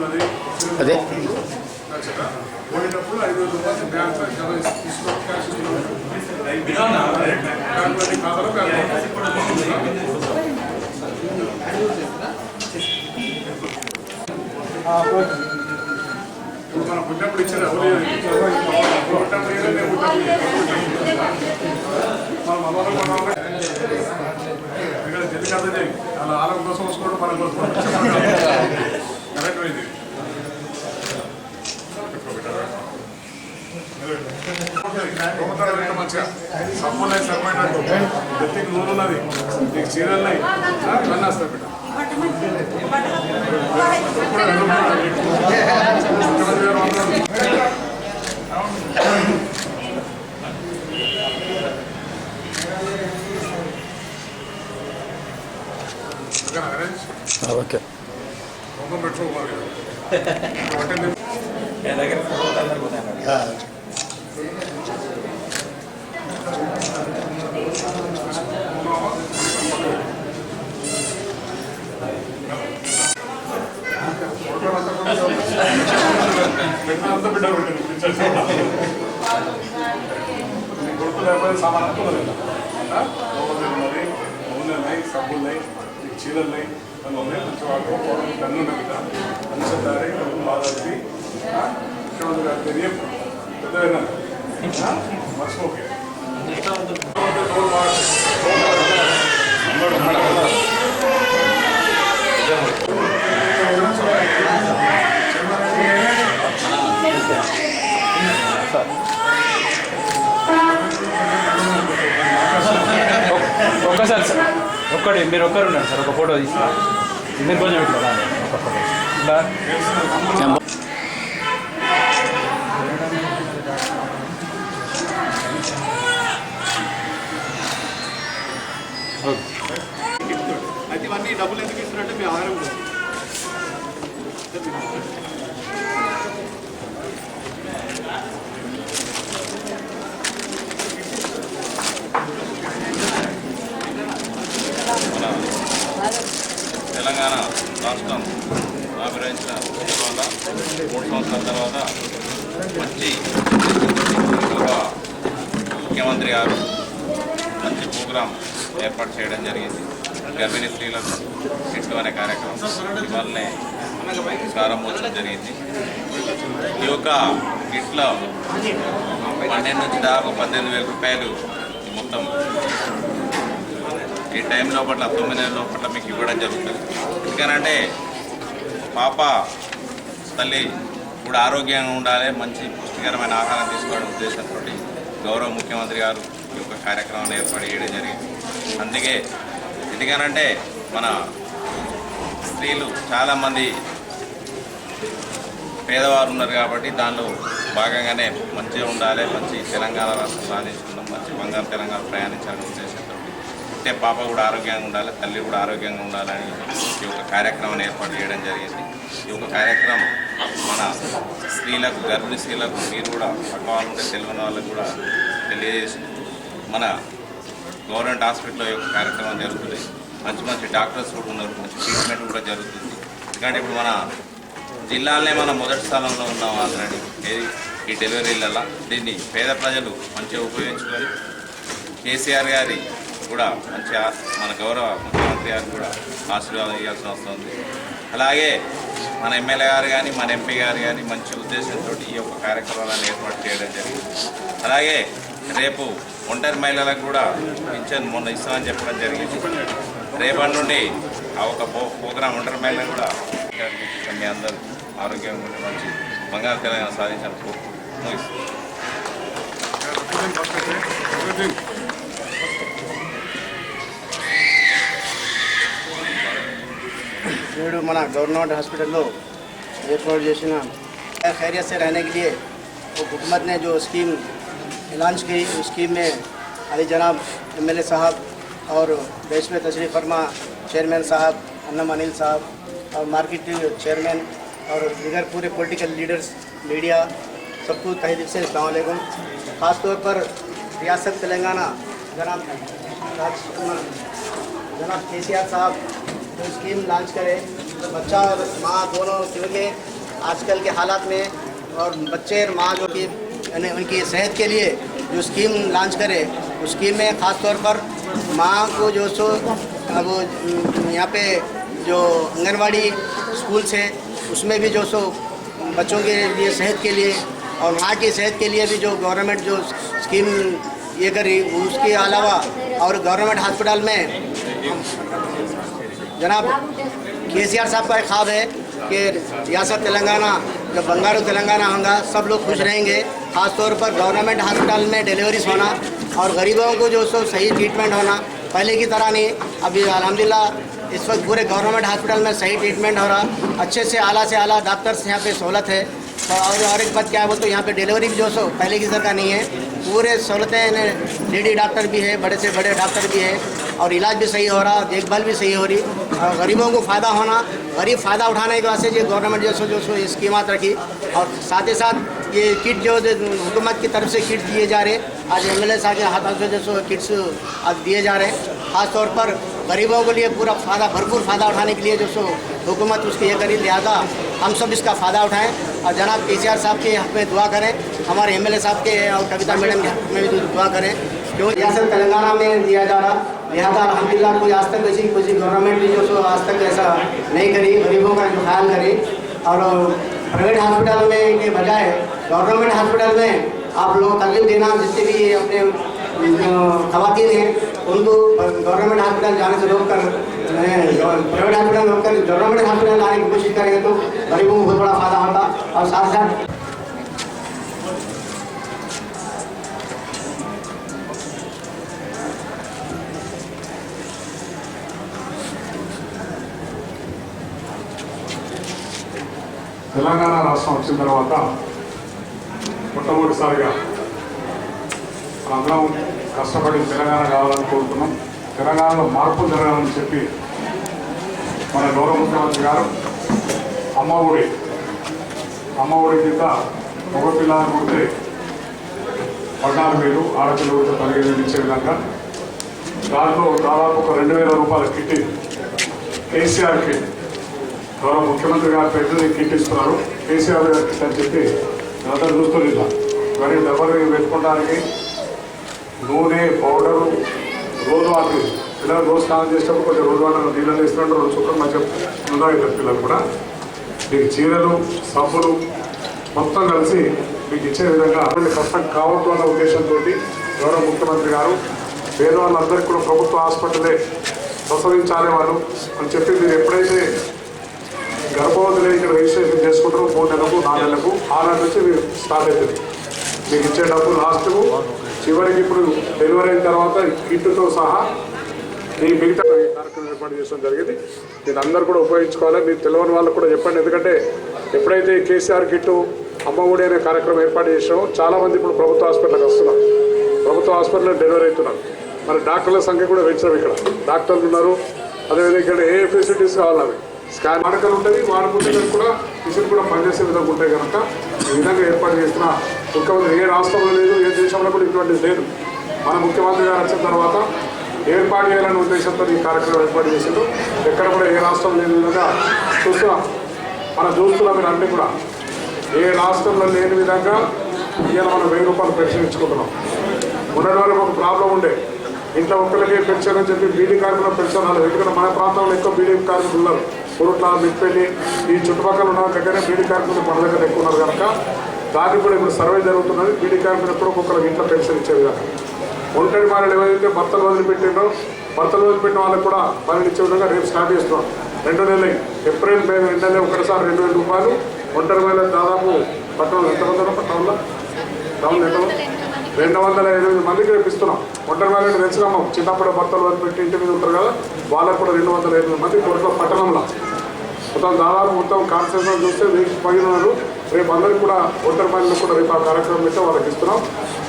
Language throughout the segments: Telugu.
ఉన్నది అదే. నచ్చక పోయినప్పుడు ఐదు రూపాయలు బ్యాంక్ జమ తీసుకొని క్యాష్ బ్యాంకులోని ఖాతాలో బ్యాంక్ ఇప్పుడు మనం పుట్టినప్పుడు ఇచ్చారు ఎవరు మనం ఇక్కడ కాదని అలా ఆలం కోసం వసుకోవడం మన కోసం కరెక్ట్ ఇది మంచిగా. సబ్బున్నాయి సరిపోయినట్టు. ఎత్తికి నూనె ఉన్నది నీకు చీరలు ఉన్నాయి ఇవన్నీ వస్తాయి బిడ్డ. ఓకే పెట్టుకోవాలి అంటే పెట్టినంత బిడ్డ పెట్టింది కొడుకు లేకపోతే సామాన్ అంతా ఉన్నది ఉన్నది నూనె ఉన్నాయి సబ్బులు ఉన్నాయి నీకు చీరలు ఉన్నాయి అన్నీ ఉన్నాయి మంచి వాడు పోవడం కన్ను ఉన్నాయి బిడ్డ మంచి దారి కన్ను బాధి ముఖ్యమంత్రి గారు తెలియ పెద్దదైనా మర్చిపోకే ఒక్కసారి సార్ ఒక్కడే మీరు ఒక్కరు ఉన్నారు సార్ ఒక ఫోటో తీస్తా. మీరు కొంచెం ఇట్లా ఒక ఫోటో. ఇట్లా అయితే ఇవన్నీ డబ్బులు ఎందుకు ఇస్తున్నారంటే మీ ఆధారం కూడా తెలంగాణ రాష్ట్రం ఆవిరించిన తర్వాత మూడు సంవత్సరాల తర్వాత మంచి ఒక ముఖ్యమంత్రి గారు మంచి ప్రోగ్రాం ఏర్పాటు చేయడం జరిగింది. గర్భిణీ స్త్రీలకు కిట్టు అనే కార్యక్రమం ఇవాళనే ప్రారంభోత్సవం జరిగింది. ఈ యొక్క కిట్లో పన్నెండు నుంచి దాదాపు పద్దెనిమిది వేల రూపాయలు మొత్తం ఈ టైం లోపల తొమ్మిది నెలల లోపల మీకు ఇవ్వడం జరుగుతుంది. ఎందుకనంటే పాప తల్లి ఇప్పుడు ఆరోగ్యంగా ఉండాలి మంచి పుష్టికరమైన ఆహారం తీసుకోవడం ఉద్దేశంతో గౌరవ ముఖ్యమంత్రి గారు ఈ యొక్క కార్యక్రమాన్ని ఏర్పాటు చేయడం జరిగింది. అందుకే ఎందుకనంటే మన స్త్రీలు చాలామంది పేదవారు ఉన్నారు కాబట్టి దానిలో భాగంగానే మంచిగా ఉండాలి మంచి తెలంగాణ రాష్ట్రం సాధించుకుందాం మంచి బంగారు తెలంగాణ ప్రయాణించాలని ఉద్దేశంతో. అంటే పాప కూడా ఆరోగ్యంగా ఉండాలి తల్లి కూడా ఆరోగ్యంగా ఉండాలని ఈ యొక్క కార్యక్రమాన్ని ఏర్పాటు చేయడం జరిగింది. ఈ యొక్క కార్యక్రమం మన స్త్రీలకు గర్భిణీ స్త్రీలకు మీరు కూడా పక్క వాళ్ళు ఉంటే తెలియని వాళ్ళకు కూడా తెలియజేసి మన గవర్నమెంట్ హాస్పిటల్లో యొక్క కార్యక్రమం జరుగుతుంది. మంచి మంచి డాక్టర్స్ కూడా ఉన్నారు. మంచి ట్రీట్మెంట్ కూడా జరుగుతుంది. ఎందుకంటే ఇప్పుడు మన జిల్లాలనే మనం మొదటి స్థానంలో ఉన్నాం ఆల్రెడీ. ఏది? ఈ డెలివరీలలో దీన్ని పేద ప్రజలు మంచిగా ఉపయోగించుకొని కేసీఆర్ గారి కూడా మంచి మన గౌరవ ముఖ్యమంత్రి గారు కూడా ఆశీర్వాదం ఇవ్వాల్సిన అవసరం ఉంది. అలాగే మన ఎమ్మెల్యే గారు కానీ మన ఎంపీ గారు కానీ మంచి ఉద్దేశంతో ఈ యొక్క కార్యక్రమాలను ఏర్పాటు చేయడం జరిగింది. అలాగే రేపు ఒంటరి మహిళలకు కూడా పింఛన్ మొన్న ఇస్తామని చెప్పడం జరిగింది రేపటి నుండి ఆ ఒక పో- ప్రోగ్రాం ఒంటరి మహిళలు కూడా మీ అందరూ ఆరోగ్యంగా ఉండి మంచి బంగారు తెలంగాణ సాధించాలని కోరుకుంటున్నాను ముగిస్తున్నాను. నేడు మన గవర్నమెంట్ హాస్పిటల్లో ఏర్పాటు చేసిన खैरियत से रहने के लिए वो हुकूमत ने जो स्कीम लॉन्च की स्कीम में अली जनाब एम साहब और देश में तशरीफ़ फरमा चेयरमैन साहब अन्नम अनिल साहब और मार्केट चेयरमैन और दीगर पूरे पॉलिटिकल लीडर्स मीडिया सबको तहे दिल से अलैक्म ख़ास तौर पर रियासत तेलंगाना, जनाब जनाब के सी आर साहब, जो स्कीम लॉन्च करे, बच्चा और माँ दोनों, क्योंकि आजकल के हालात में और बच्चे और माँ जो कि उनकी सेहत के लिए जो स्कीम लॉन्च करे, उस स्कीम में ख़ास तौर पर माँ को जो सो, अब यहाँ पे जो आंगनबाड़ी स्कूल से उसमें भी जो सो, बच्चों के लिए, सेहत के लिए और माँ की सेहत के लिए भी जो गवर्नमेंट जो स्कीम ये करी, उसके अलावा और गवर्नमेंट हॉस्पिटल में जनाब के सी आर साहब का एक ख्वाब है कि रियासत तेलंगाना, जब बंगारू तेलंगाना होगा, सब लोग खुश रहेंगे। ख़ास तौर पर गवर्नमेंट हॉस्पिटल में डिलीवरीज होना और गरीबों को जो सो सही ट्रीटमेंट होना, पहले की तरह नहीं, अभी अलहमदिल्ला इस वक्त पूरे गवर्नमेंट हॉस्पिटल में सही ट्रीटमेंट हो रहा, अच्छे से आला से आला डॉक्टर्स यहाँ पे सहूलत है। तो और और एक बात क्या है बोलते यहाँ पे डिलीवरी भी जो सो पहले की तरह नहीं है, पूरे सहूलतें लेडी डॉक्टर भी है, बड़े से बड़े डॉक्टर भी है, और इलाज भी सही हो रहा, देखभाल भी सही हो रही, और गरीबों को फ़ायदा होना, गरीब फ़ायदा उठाने के वास्ते गवर्नमेंट जो सो जो सो स्कीमात रखी और साथ ही साथ ये किट जो जो हुकूमत की तरफ़ से किट दिए जा रहे आज एम एल ए साहब के हाथों से जो किट्स आज दिए जा रहे हैं। ख़ास तौर पर गरीबों के लिए पूरा फ़ायदा, भरपूर फ़ायदा उठाने के लिए जो सो हुकूमत उसकी ये करी, लिहाजा हम सब इसका फ़ायदा उठाएँ। और जनाब के साहब के हक में दुआ करें। हमारे एमएलए साहब के और कविता मैडम के हक में भी दुआ करें। क्यों रियासत तेलंगाना में दिया जा रहा, लिहाजा अलहमदिल्ला कोई आज तक ऐसी कोई गवर्नमेंट भी जो सो आज तक ऐसा नहीं करी, गरीबों का जो ख्याल करी। और प्राइवेट हॉस्पिटल में के बजाय गवर्नमेंट हॉस्पिटल में आप लोग तकलीफ देना जितने भी अपने खातन हैं उनको गवर्नमेंट हॉस्पिटल जाने से रोक कर प्राइवेट हॉस्पिटल रोक कर गवर्नमेंट हॉस्पिटल लाने की कोशिश करेंगे तो गरीबों को बहुत बड़ा फायदा होता और साथ साथ తెలంగాణ రాష్ట్రం వచ్చిన తర్వాత మొట్టమొదటిసారిగా అందరం కష్టపడి తెలంగాణ కావాలని కోరుతున్నాం. తెలంగాణలో మార్పు జరగాలని చెప్పి మన గౌరవ ముఖ్యమంత్రి గారు అమ్మ ఒడి అమ్మ ఒడి కింద మగపిల్లలు ఉంటే పద్నాలుగు వేలు ఆడపిల్లలు ఉంటే పదిహేను వేలు ఇచ్చే విధంగా. దాంట్లో దాదాపు ఒక రెండు వేల రూపాయల కిట్ కేసీఆర్కి గౌరవ ముఖ్యమంత్రి గారు పెద్దది కిట్ ఇస్తున్నారు. కేసీఆర్ గారి కిట్ అని చెప్పి అందరూ చూస్తున్నా మరి డబ్బులు పెట్టుకోవడానికి నూనె పౌడరు రోజు వాటర్ పిల్లలు రోజు స్నానం చేసేటప్పుడు కొంచెం రోజు వాటర్ నీళ్ళని ఇస్తున్నట్టు రోజు చుక్కలు మంచిగా ఉన్నాయి పిల్లలు కూడా. మీకు చీరలు సబ్బులు మొత్తం కలిసి మీకు ఇచ్చే విధంగా అటువంటి కష్టం కావద్దు అన్న ఉద్దేశంతో గౌరవ ముఖ్యమంత్రి గారు పేదవాళ్ళందరికీ కూడా ప్రభుత్వ హాస్పిటలే ప్రసవించాలి వాళ్ళు అని చెప్పి మీరు ఎప్పుడైతే గర్భవతులు ఇక్కడ రిజిస్ట్రేషన్ చేసుకుంటారు. మూడు నెలలకు నాలుగు నెలలకు. ఆ నెల నుంచి మీరు స్టార్ట్ అవుతుంది. మీకు ఇచ్చే డబ్బు లాస్ట్ చివరికి ఇప్పుడు డెలివరీ అయిన తర్వాత కిట్తో సహా ఈ మిగతా కార్యక్రమం ఏర్పాటు చేయడం జరిగింది. దీని అందరూ కూడా ఉపయోగించుకోవాలి. మీరు తెలియని వాళ్ళకు కూడా చెప్పండి. ఎందుకంటే ఎప్పుడైతే ఈ కేసీఆర్ కిట్టు అమ్మఒడి అనే కార్యక్రమం ఏర్పాటు చేసామో చాలామంది ఇప్పుడు ప్రభుత్వ హాస్పిటల్కి వస్తున్నారు. ప్రభుత్వ హాస్పిటల్లో డెలివరీ అవుతున్నారు. మరి డాక్టర్ల సంఖ్య కూడా పెంచాం ఇక్కడ. డాక్టర్లు ఉన్నారు. అదేవిధంగా ఇక్కడ ఏ ఫెసిలిటీస్ కావాలి అవి స్కాన్ వాడకలు ఉంటుంది వాడుకుంటే కూడా మిషన్ కూడా పనిచేసే విధంగా ఉంటాయి కనుక ఈ విధంగా ఏర్పాటు చేసిన ముఖ్యమంత్రి ఏ రాష్ట్రంలో లేదు ఏ దేశంలో కూడా ఇటువంటిది లేదు. మన ముఖ్యమంత్రి గారు వచ్చిన తర్వాత ఏర్పాటు చేయాలనే ఉద్దేశంతో ఈ కార్యక్రమం ఏర్పాటు చేసిండు. ఎక్కడ కూడా ఏ రాష్ట్రం లేని విధంగా చూస్తున్నాం మనం చూస్తున్నాం మీరు అన్ని కూడా ఏ రాష్ట్రంలో లేని విధంగా ఇవాళ మనం వెయ్యి రూపాయలు పెన్షన్ ఇచ్చుకుంటున్నాం మొన్నటి వరకు ఒక ప్రాబ్లం ఉండే. ఇంట్లో ఒక్కరికి పెన్షన్ అని చెప్పి బీడీ కార్మికుల పెన్షన్ రాలేదు. ఎందుకంటే మన ప్రాంతంలో ఎక్కువ బీడీ కార్మికులు ఉన్నారు. కురుట్ల మిట్పల్లి ఈ చుట్టుపక్కల ఉన్న దగ్గరే బీడీ కార్మికులు మన దగ్గర ఎక్కువ ఉన్నారు కనుక దానికి కూడా ఇప్పుడు సర్వే జరుగుతున్నది. బీడీ కార్మికులు కూడా ఒక్కొక్కరు ఇంట్లో పెన్షన్ ఇచ్చే విధంగా ఒంటరి మహిళలు ఏవైతే భర్తలు వదిలిపెట్టిండో భర్తలు వదిలిపెట్టిన వాళ్ళకి కూడా పనులు ఇచ్చే విధంగా రేపు స్టార్ట్ చేస్తున్నాం. రెండు నెలలు. ఏప్రిల్ మే రెండు నెలలు. ఒకటిసారి రెండు వేల రూపాయలు. ఒంటరి మహిళలు దాదాపు పట్టణంలో ఎంతమంది ఉన్నారు? పట్టణంలో? టౌన్ ఎంత రెండు వందల ఎనిమిది మందికి రేపు ఇస్తున్నాం ఒంటరి మహిళలు తెలుసుకున్నాం చిన్నప్పుడు భర్తలు వదిలిపెట్టి ఇంటి మీద ఉంటారు కదా వాళ్ళకు కూడా రెండు వందల ఎనిమిది మంది కొడుకు పట్టణంలో. మొత్తం దాదాపు మొత్తం కాన్సెప్ట్ చూస్తే వీరికి పైన ఉన్నారు రేపు అందరికి కూడా ఒంటరి మహిళలకు కూడా రేపు ఆ కార్యక్రమం అయితే వాళ్ళకి ఇస్తున్నాం.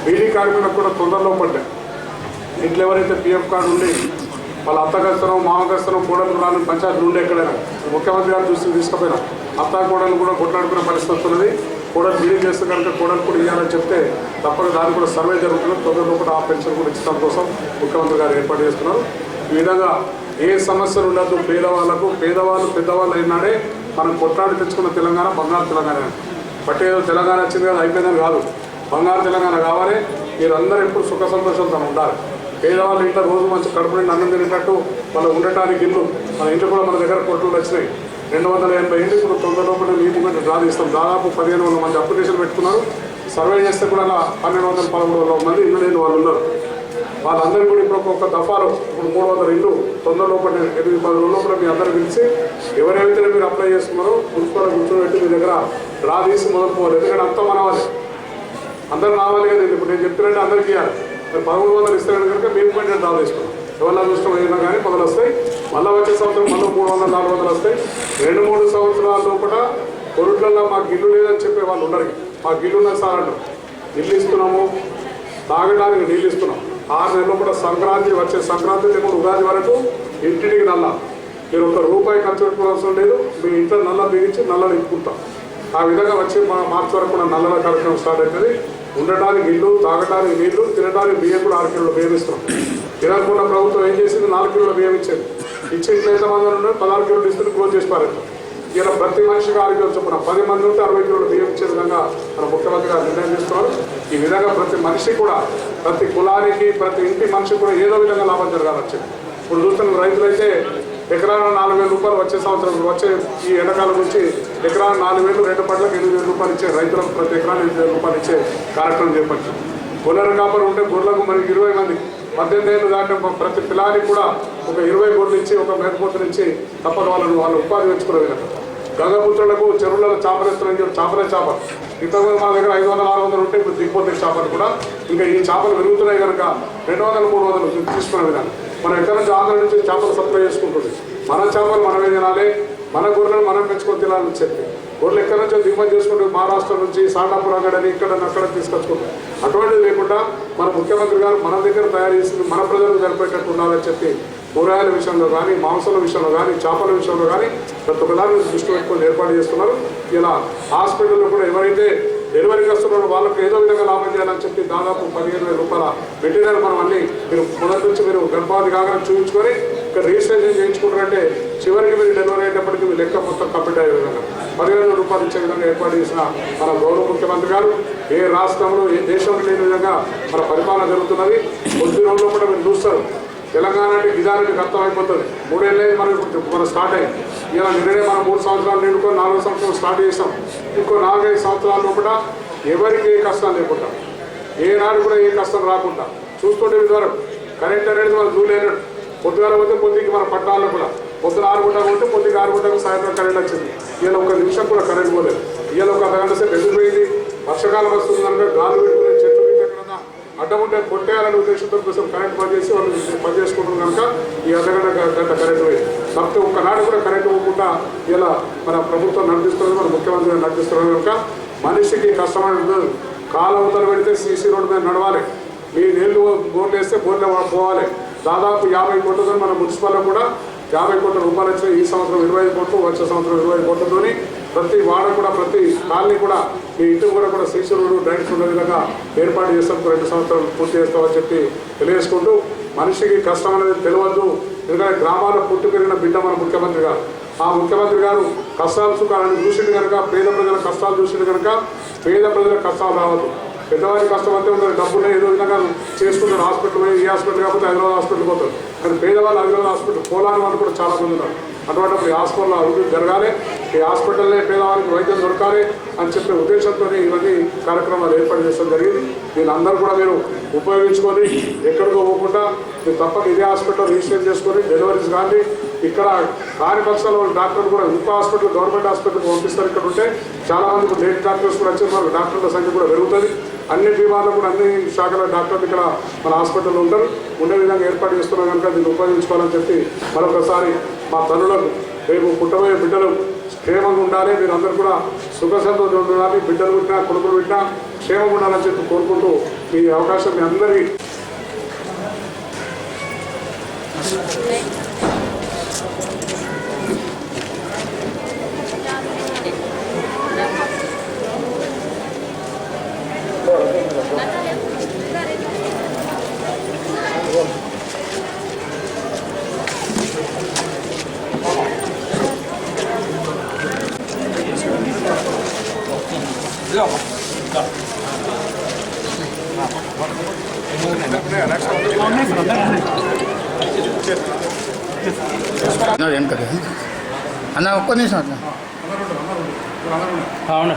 బీడీ కార్మికులకు కూడా తొందరలో పడ్డాయి ఇంట్లో ఎవరైతే పిఎఫ్ కార్డు ఉండి వాళ్ళ అత్తగస్తనం మామగస్తనం కోడలు రాని పంచాయతీలు ఉండే ఎక్కడైనా ముఖ్యమంత్రి గారు చూసి తీసుకుపోయినా అత్త కోడలు కూడా కొట్లాడుకునే పరిస్థితి వస్తున్నది. కోడలు బీడీ చేస్తే కనుక కోడలు కూడా ఇవ్వాలని చెప్తే తప్పక దానికి కూడా సర్వే జరుగుతుంది. తొందరలో కూడా ఆ పెన్షన్ కూడా ఇచ్చడం కోసం ముఖ్యమంత్రి గారు ఏర్పాటు చేస్తున్నారు. ఈ విధంగా ఏ సమస్యలు ఉండదు పేదవాళ్ళకు పేదవాళ్ళు పెద్దవాళ్ళు అయినాడే మనం కొట్లాడి తెచ్చుకున్న తెలంగాణ బంగారు తెలంగాణ. బట్ ఏదో తెలంగాణ వచ్చింది కదా అయిపోయిందని కాదు. బంగారు తెలంగాణ కావాలి. మీరందరూ ఎప్పుడు సుఖ సంతోషాలతో ఉండాలి. పేదవాళ్ళు ఇంట్లో రోజు మంచి కడుపు నిండి అన్నం తినేటట్టు వాళ్ళు ఉండటానికి ఇల్లు. మన ఇంట్లో కూడా మన దగ్గర కొట్లు వచ్చినాయి. రెండు వందల ఎనభై ఇంటి ఇప్పుడు తొందర లోపల నీటి మూమెంట్ డ్రా తీస్తాం దాదాపు పదిహేను వందల మంది అప్లికేషన్ పెట్టుకున్నారు. సర్వే చేస్తే కూడా అలా పన్నెండు వందల పదమూడు వందల మంది ఇల్లు లేని వాళ్ళు ఉన్నారు. వాళ్ళందరూ కూడా ఇప్పుడు ఒక్కొక్క దఫాలో ఇప్పుడు మూడు వందల ఇల్లు తొందర లోపల ఎనిమిది పది రోజుల లోపల మీ అందరూ పిలిచి ఎవరైతే మీరు అప్లై చేసుకున్నారో మున్సిపల్ కూర్చోబెట్టి మీ దగ్గర డ్రా తీసి మొదలు పోవాలి ఎందుకంటే అంతా మనవాలి అందరూ రావాలి కదా. ఇప్పుడు నేను చెప్తున్నట్టు అందరికీ ఇవ్వాలి. మరి పదమూడు వందలు ఇస్తాను కనుక మేము కూడా డ్రా తీసుకున్నాం ఎవరి అదృష్టం అయినా కానీ మొదలు వస్తాయి. మళ్ళీ వచ్చే సంవత్సరం మళ్ళీ మూడు వందలు నాలుగు వందలు వస్తాయి. రెండు మూడు సంవత్సరాల లోపల కొరుట్లలో మాకు ఇల్లు లేదని చెప్పే వాళ్ళు ఉండరు. మాకు ఇల్లు ఉన్న సార్ అంటారు. ఇల్లు ఇస్తున్నాము. తాగడానికి నీళ్ళు ఇస్తున్నాం. ఆరు నెలలు కూడా సంక్రాంతి వచ్చే సంక్రాంతి లేకుండా ఉగాది వరకు ఇంటింటికి నల్ల. మీరు ఒక రూపాయి ఖర్చు పెట్టుకోవాల్సిన లేదు. మీ ఇంట్లో నల్ల బిగించి నల్ల నింపుకుంటాం ఆ విధంగా వచ్చి మా మార్చి వరకు కూడా నల్లల కార్యక్రమం స్టార్ట్ అవుతుంది. ఉండటానికి ఇల్లు తాగడానికి నీళ్ళు తినడానికి బియ్యం కూడా ఆరు కిలోలు బియ్యం ఇస్తున్నాం. తినకుండా ప్రభుత్వం ఏం చేసింది? నాలుగు కిలోల బియ్యం ఇచ్చేది. ఇచ్చి ఇంట్లో ఎంతమంది ఉన్నారు? పదహారు కిలోలు ఇస్తుంది క్లోజ్ చేసి పారేస్తాం ఇలా ప్రతి మనిషికి ఆరు కిలోలు చొప్పున పది మంది ఉంటే అరవై కిలోలు బియ్యం ఇచ్చే విధంగా మన ముఖ్యమంత్రి గారు నిర్ణయం తీసుకున్నారు ఈ విధంగా ప్రతి మనిషి కూడా ప్రతి కులానికి ప్రతి ఇంటి మనిషి కూడా ఏదో విధంగా లాభం జరగాలి వచ్చింది ఇప్పుడు చూస్తున్న రైతులైతే ఎకరాన నాలుగు వేల రూపాయలు వచ్చే సంవత్సరం వచ్చే ఈ ఎండాకాలం నుంచి ఎకరాన నాలుగు వేలు రెండు పంటలకు ఎనిమిది వేల రూపాయలు ఇచ్చే రైతులకు ప్రతి ఎకరానికి ఎనిమిది వేల రూపాయలు ఇచ్చే కార్యక్రమం చేపట్టాం గొర్రెల కాపరు ఉంటే గొర్రెలకు మనకి ఇరవై మంది పద్దెనిమిది ఏళ్ళు దాటిన ప్రతి పిల్లానికి కూడా ఒక ఇరవై గొర్రెలు ఇచ్చి ఒక మేకపోతులు ఇచ్చి తప్పక వాళ్ళు వాళ్ళు ఉపాధి పెంచుకునే విధంగా. గంగపుత్రులకు చెరువులలో చేపలు చెప్పి చేపలే చేప. ఇంతకుముందు మన దగ్గర ఐదు వందల ఆరు వందలు ఉంటే ఇప్పుడు దిగిపోతే చేపలు కూడా ఇంకా ఈ చేపలు పెరుగుతున్నాయి కనుక రెండు వందలు మూడు వందలు తీసుకునే విధానం. మనం ఎక్కడ నుంచి ఆంధ్ర నుంచి చేపలు సప్లై చేసుకుంటుంది? మన చేపలు మనమే తినాలి మన గొర్రెలను మనం పెంచుకొని తినాలని చెప్పి. గొర్రెలు ఎక్కడి నుంచో దిగుమతి చేసుకుంటూ మహారాష్ట్ర నుంచి సాండాపూర్ అక్కడని ఇక్కడ అక్కడ తీసుకొచ్చుకుంటాం అటువంటిది లేకుండా మన ముఖ్యమంత్రి గారు మన దగ్గర తయారు చేసింది మన ప్రజలకు సరిపోయేటట్టు ఉండాలని చెప్పి కూరగాయల విషయంలో కానీ మాంసాల విషయంలో కానీ చేపల విషయంలో కానీ ప్రతి ఒక్కదాన్ని దృష్టి పెట్టుకొని ఏర్పాటు చేస్తున్నారు. ఇలా హాస్పిటల్లో కూడా ఎవరైతే డెలివరీ వస్తున్నారో వాళ్ళకి ఏదో విధంగా లాభం చేయాలని చెప్పి దాదాపు పదిహేను వేల రూపాయల మెటీరియల్ మనం అన్ని మీరు మొదటి నుంచి మీరు గర్భాది కాగానే చూపించుకొని ఇక్కడ రిజిస్ట్రేషన్ చేయించుకుంటారంటే చివరికి మీరు డెలివరీ అయ్యేటప్పటికి మీ లెక్క మొత్తం కంప్లీట్ అయ్యే విధంగా పదివేల వేల రూపాయలు ఇచ్చే విధంగా ఏర్పాటు చేసిన మన గౌరవ ముఖ్యమంత్రి గారు ఏ రాష్ట్రంలో ఏ దేశంలో లేని విధంగా మన పరిపాలన జరుగుతున్నది. కొద్ది రోజుల్లో కూడా మీరు చూస్తారు. తెలంగాణ అంటే నిజానికి అర్థం అయిపోతుంది. మూడేళ్ళే మనకి మనం స్టార్ట్ అయ్యి ఇలా నిన్ననే మనం మూడు సంవత్సరాలు నిండుకొని నాలుగు సంవత్సరాలు స్టార్ట్ చేసాం. ఇంకో నాలుగైదు సంవత్సరాల లోపల ఎవరికి ఏ కష్టం లేకుండా ఏనాడు కూడా ఏ కష్టం రాకుండా చూస్తుంటే ఇదివరకు కరెంట్ అనేది మనం చూడలేనట్టు పొద్దుగాల పోతే పొద్దుకి మన పట్టాల్లో కూడా పొద్దున ఆరు గుంటకు పోతే పొద్దుకి ఆరు గుంటకు సాయంత్రం కరెంట్ వచ్చింది. ఇలా ఒక నిమిషం కూడా కరెంట్ పోలేదు. ఇలా ఒక అర్ధగంట సేపు వెళ్ళిపోయింది వర్షాకాలం వస్తుంది కనుక గాలి అడ్డముంటే కొట్టేయాలనే ఉద్దేశంతో కోసం కరెంట్ బంద్ చేసి వాళ్ళు పని చేసుకుంటున్నారు కనుక ఈ అర్ధగంట గంట కరెంట్ పోయింది కాకపోతే ఒక్కనాడు కూడా కరెంట్ పోకుండా ఇలా మన ప్రభుత్వం నడిపిస్తున్నది మన ముఖ్యమంత్రి నడిపిస్తున్నారు కనుక మనిషికి కష్టమైన కాలవతలు పెడితే సీసీ రోడ్డు మీద నడవాలి. మీ నీళ్ళు బోర్లు వేస్తే బోర్లు పోవాలి. దాదాపు యాభై కోట్లతో మన మున్సిపల్లో కూడా యాభై కోట్ల రూపాయలు వచ్చినాయి ఈ సంవత్సరం ఇరవై ఐదు కోట్లు వచ్చే సంవత్సరం ఇరవై ఐదు కోట్లతోని ప్రతి వాడ కూడా ప్రతి కాలనీ కూడా మీ ఇంటి కూడా కూడా సీసీ డ్రైన్స్ ఉండే విధంగా ఏర్పాటు చేస్తాం. రెండు సంవత్సరాలు పూర్తి చేస్తామని చెప్పి తెలియజేసుకుంటూ మనిషికి కష్టం అనేది తెలియద్దు ఎందుకంటే గ్రామాల పుట్టి పెరిగిన బిడ్డ మన ముఖ్యమంత్రి గారు. ఆ ముఖ్యమంత్రి గారు కష్టాలు సుఖాలను చూసిండు కనుక పేద ప్రజల కష్టాలు చూసిండు కనుక పేద ప్రజల కష్టాలు రావద్దు. పెద్దవారి కష్టం అంతే ఉంటుంది డబ్బులు ఏదో విధంగా చేసుకుంటారు. హాస్పిటల్ పోయి ఈ హాస్పిటల్ కాకపోతే హైదరాబాద్ హాస్పిటల్ పోతారు. కానీ పేదవాళ్ళు హైదరాబాద్ హాస్పిటల్ పోలాని వాళ్ళు కూడా చాలా మంది ఉన్నారు. అటువంటి ఈ హాస్పిటల్ అభివృద్ధి జరగాలి. ఈ హాస్పిటల్లే పేదవారికి వైద్యం దొరకాలి అని చెప్పే ఉద్దేశంతో ఇవన్నీ కార్యక్రమాలు ఏర్పాటు చేసడం జరిగింది. దీని అందరూ కూడా మీరు ఉపయోగించుకొని ఎక్కడికో పోకుండా మీరు తప్పక ఇదే హాస్పిటల్ రిజిస్టర్ చేసుకొని డెలివరీస్ కానీ ఇక్కడ కాని పక్షాల వాళ్ళు డాక్టర్లు కూడా ఇంకో హాస్పిటల్ గవర్నమెంట్ హాస్పిటల్కి పంపిస్తారు. ఇక్కడ ఉంటే చాలా మంది డాక్టర్స్ కూడా వచ్చి మనకు డాక్టర్ల సంఖ్య కూడా పెరుగుతుంది. అన్ని బీమార్లు కూడా అన్ని శాఖల డాక్టర్లు ఇక్కడ మన హాస్పిటల్లో ఉంటారు. ఉండే విధంగా ఏర్పాటు చేస్తున్నాం కనుక దీన్ని ఉపయోగించుకోవాలని చెప్పి మరొకసారి మా తల్లులకు రేపు పుట్టబోయే బిడ్డలు క్షేమంగా ఉండాలి. మీరు అందరూ కూడా సుఖ సంతోషం ఉండాలి. బిడ్డలు పుట్టినా కొడుకులు పుట్టినా క్షేమంగా ఉండాలని చెప్పి కోరుకుంటూ మీ అవకాశం మీ అందరికీ. అన్నాడు ఏం కదా అన్న ఒక్క నిమిషం అట్లా అవును